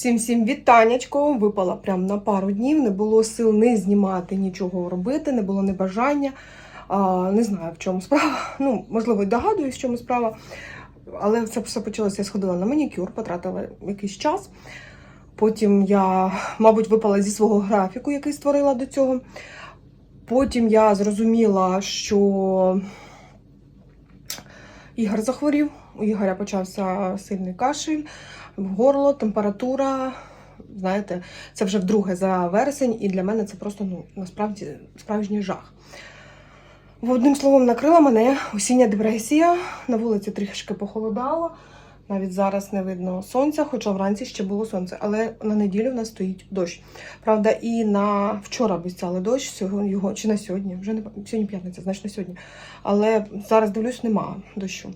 Всім всім вітанечко. Випала прям на пару днів. Не було сил не знімати, нічого робити, не було ні бажання. А, не знаю, в чому справа. Ну, можливо, догадуюсь, в чому справа. Але це все почалося. Я сходила на манікюр, потратила якийсь час. Потім я, мабуть, випала зі свого графіку, який створила до цього. Потім я зрозуміла, що Ігор захворів. У Ігоря почався сильний кашель, горло, температура. Знаєте, це вже вдруге за вересень, і для мене це просто ну, насправді справжній жах. Одним словом, накрила мене осіння депресія. На вулиці трішки похолодало. Навіть зараз не видно сонця, хоча вранці ще було сонце. Але на неділю в нас стоїть дощ. Правда, і на вчора обіцяли дощ, сьогодні його чи на сьогодні. Вже не сьогодні п'ятниця, значить на сьогодні. Але зараз дивлюсь, нема дощу.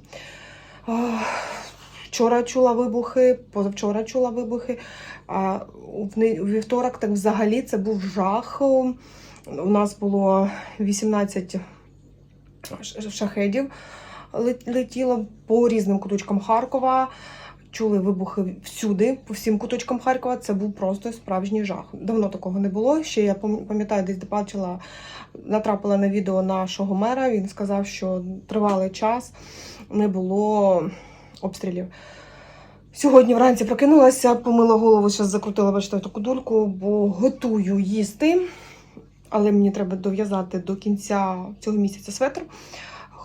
Вчора чула вибухи, позавчора чула вибухи. А у вівторок так взагалі це був жах. У нас було 18 шахедів летіло по різним куточкам Харкова. Чули вибухи всюди, по всім куточкам Харкова. Це був просто справжній жах. Давно такого не було. Ще я пам'ятаю, десь бачила, натрапила на відео нашого мера. Він сказав, що тривалий час не було обстрілів. Сьогодні вранці прокинулася, помила голову, зараз закрутила бачите, таку дульку, бо готую їсти. Але мені треба дов'язати до кінця цього місяця светр.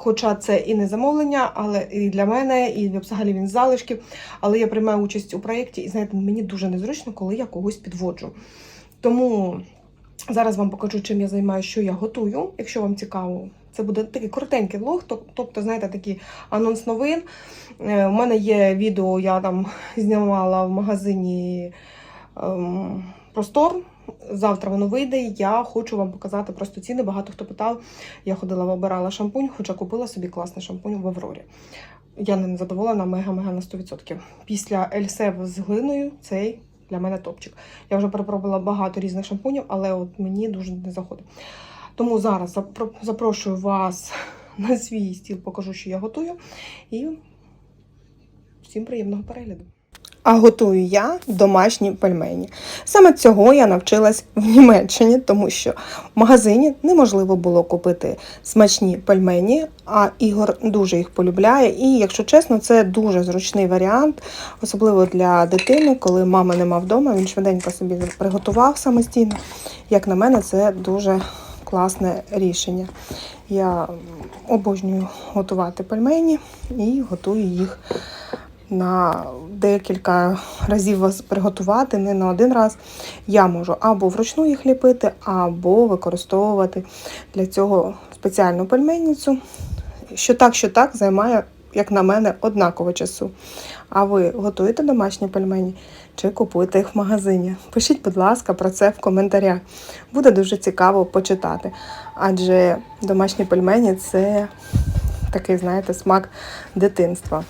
Хоча це і не замовлення, але і для мене, і взагалі він з залишків. Але я приймаю участь у проєкті, і знаєте, мені дуже незручно, коли я когось підводжу. Тому зараз вам покажу, чим я займаюся, що я готую. Якщо вам цікаво, це буде такий коротенький влог, тобто, знаєте, такий анонс новин. Е, У мене є відео, я там знімала в магазині ем, Простор. Завтра воно вийде. Я хочу вам показати просто ціни. Багато хто питав. Я ходила, вибирала шампунь, хоча купила собі класний шампунь в Аврорі. Я ним задоволена мега-мега на 100%. Після Ельсев з глиною цей для мене топчик. Я вже перепробувала багато різних шампунів, але от мені дуже не заходить. Тому зараз запрошую вас на свій стіл, покажу, що я готую. І всім приємного перегляду. А готую я домашні пельмені. Саме цього я навчилась в Німеччині, тому що в магазині неможливо було купити смачні пельмені, а Ігор дуже їх полюбляє. І, якщо чесно, це дуже зручний варіант, особливо для дитини, коли мами нема вдома, він швиденько собі приготував самостійно. Як на мене, це дуже класне рішення. Я обожнюю готувати пельмені і готую їх на декілька разів вас приготувати, не на один раз. Я можу або вручну їх ліпити, або використовувати для цього спеціальну пельменницю. Що так, що так, займає, як на мене, однаково часу. А ви готуєте домашні пельмені чи купуєте їх в магазині? Пишіть, будь ласка, про це в коментарях. Буде дуже цікаво почитати. Адже домашні пельмені це такий, знаєте, смак дитинства.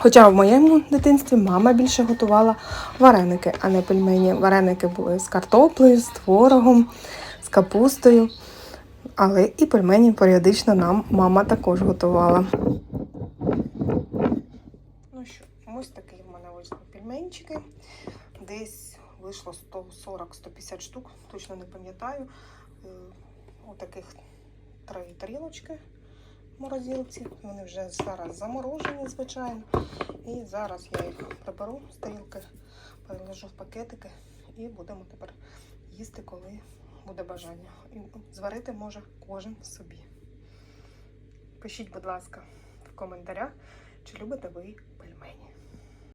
Хоча в моєму дитинстві мама більше готувала вареники, а не пельмені. Вареники були з картоплею, з творогом, з капустою. Але і пельмені періодично нам мама також готувала. Ну що, ось такі в мене вийшли пельменчики. Десь вийшло 140-150 штук, точно не пам'ятаю. Е, Отаких три тарілочки морозилці. Вони вже зараз заморожені, звичайно. І зараз я їх приберу з тарілки, переложу в пакетики і будемо тепер їсти, коли буде бажання. І зварити може кожен собі. Пишіть, будь ласка, в коментарях, чи любите ви пельмені.